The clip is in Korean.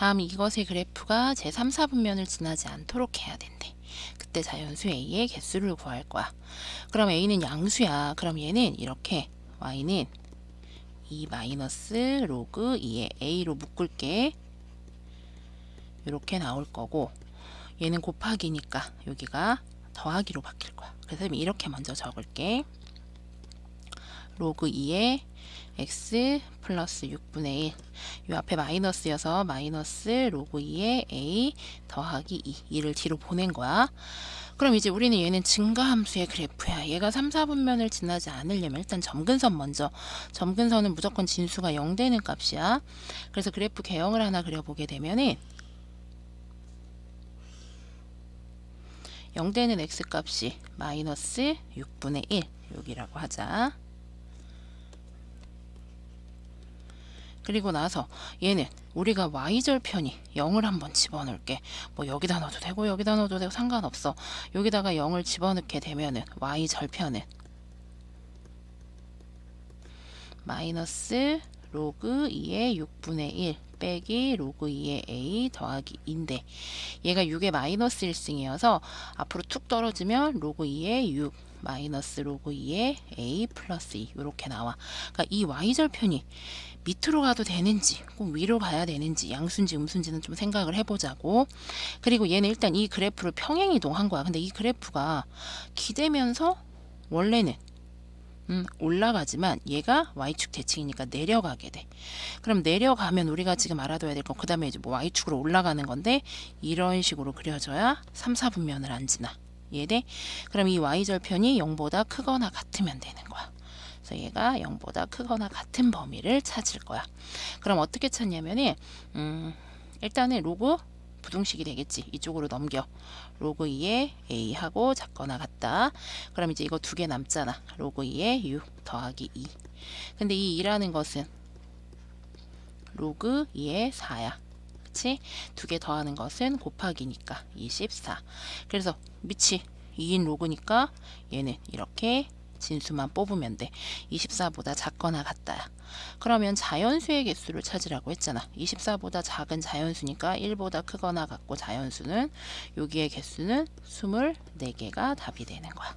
다음 이것의 그래프가 제 3, 4분면을 지나지 않도록 해야 된대. 그때 자연수 A의 개수를 구할 거야. 그럼 A는 양수야. 그럼 얘는 이렇게 Y는 2 마이너스 로그 2의 A로 묶을게. 이렇게 나올 거고 얘는 곱하기니까 여기가 더하기로 바뀔 거야. 그래서 이렇게 먼저 적을게. 로그 2의 x 플러스 6분의 1. 요 앞에 마이너스여서 마이너스 로그 2의 a 더하기 2. 2를 뒤로 보낸 거야. 그럼 이제 우리는 얘는 증가함수의 그래프야. 얘가 3, 4분면을 지나지 않으려면 일단 점근선 먼저. 점근선은 무조건 진수가 0 되는 값이야. 그래서 그래프 개형을 하나 그려보게 되면은 0 되는 x 값이 마이너스 6분의 1 여기라고 하자. 그리고 나서 얘는 우리가 y절 편이 0을 한번 집어넣을게. 뭐 여기다 넣어도 되고 여기다 넣어도 되고 상관없어. 여기다가 0을 집어넣게 되면은 y절 편은 마이너스 로그 2의 6분의 1 빼기 로그 2의 a 더하기 2인데 얘가 6의 마이너스 1승이어서 앞으로 툭 떨어지면 로그 2의 6 마이너스 로그 2의 a 플러스 2 이렇게 나와. 그러니까 이 y절편이 밑으로 가도 되는지 꼭 위로 가야 되는지 양수인지 음수인지는 좀 생각을 해보자고. 그리고 얘는 일단 이 그래프를 평행 이동한 거야. 근데 이 그래프가 기대면서 원래는 음, 올라가지만 얘가 y축 대칭이니까 내려가게 돼. 그럼 내려가면 우리가 지금 알아둬야 될건그 다음에 이제 뭐 y축으로 올라가는 건데 이런 식으로 그려져야 3, 4분면을 안 지나. 이해돼? 그럼 이 y절편이 0보다 크거나 같으면 되는 거야. 그래서 얘가 0보다 크거나 같은 범위를 찾을 거야. 그럼 어떻게 찾냐면은 음, 일단은 로그 부등식이 되겠지. 이쪽으로 넘겨. 로그 2의 a하고 작거나 같다. 그럼 이제 이거 두 개 남잖아. 로그 2의 6 더하기 2. 근데 이 2라는 것은 로그 2의 4야. 그치? 두 개 더하는 것은 곱하기니까 24. 그래서 밑이 2인 로그니까 얘는 이렇게 진수만 뽑으면 돼. 24보다 작거나 같다야. 그러면 자연수의 개수를 찾으라고 했잖아. 24보다 작은 자연수니까 1보다 크거나 같고 자연수는 여기의 개수는 24개가 답이 되는 거야.